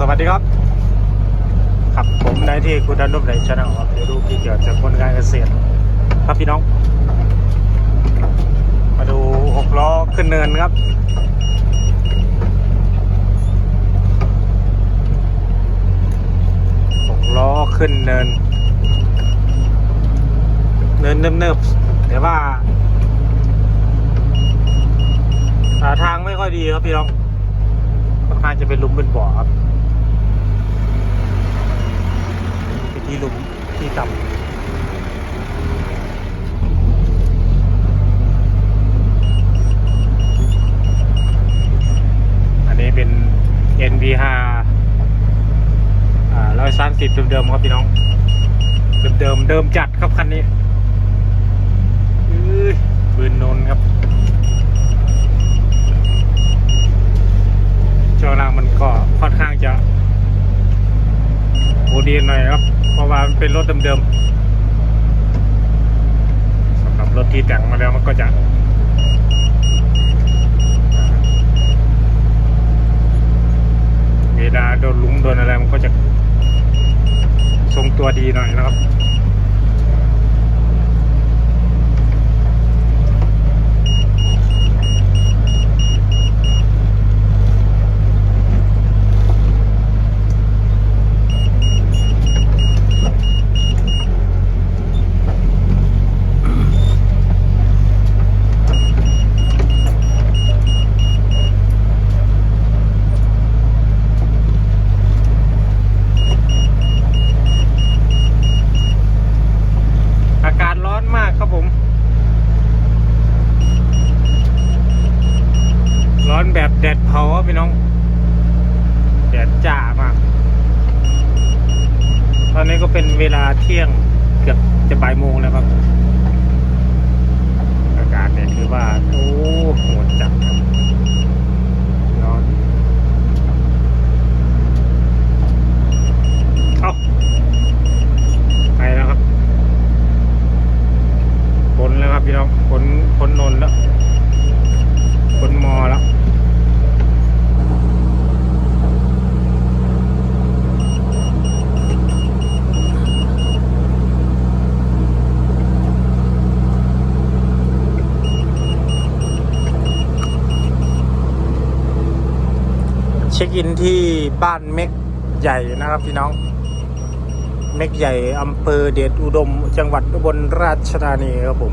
สวัสดีครับ ครับผมนายที่คุณดันนุบในชาแนลครับเดี๋ยวดูที่เกี่ยวกับผลการเกษตร ครับพี่น้อง มาดูหกล้อขึ้นเนินครับ หกล้อขึ้นเนิน เนินเนิบๆแต่ว่าทางไม่ค่อยดีครับพี่น้องค่อนข้างจะเป็นลุมเป็นบ่อครับเป็น ที่หลุมที่ต่ำอันนี้เป็น NV5 อ่าร้อยสามสิบเดิมๆครับพี่น้อง เดิมๆเดิมจัดครับคันนี้ปืนนนท์ครับ ช่วงล่างมันก็ค่อนข้างจะโอดีหน่อยครับ เพราะว่ามันเป็นรถเดิมๆสำหรับรถที่แต่งมาแล้วมันก็จะเวลาโดนลุมโดนอะไรมันก็จะทรงตัวดีหน่อยนะครับ อากาศร้อนมากครับผม ร้อนแบบแดดเผาพี่น้อง แดดจ้ามาก ตอนนี้ก็เป็นเวลาเที่ยงเกือบจะบ่ายโมงแล้วครับ อากาศเนี่ยคือว่า โอ้โหดจัดครับร้อนเอาไปแล้วครับ ผลแล้วครับพี่น้องผลผลนนท์แล้วผลมอแล้ว เช็คอินที่บ้านเม็กใหญ่นะครับพี่น้อง เม็กใหญ่อำเภอเดชอุดม จังหวัดอุบลราชธานีครับผม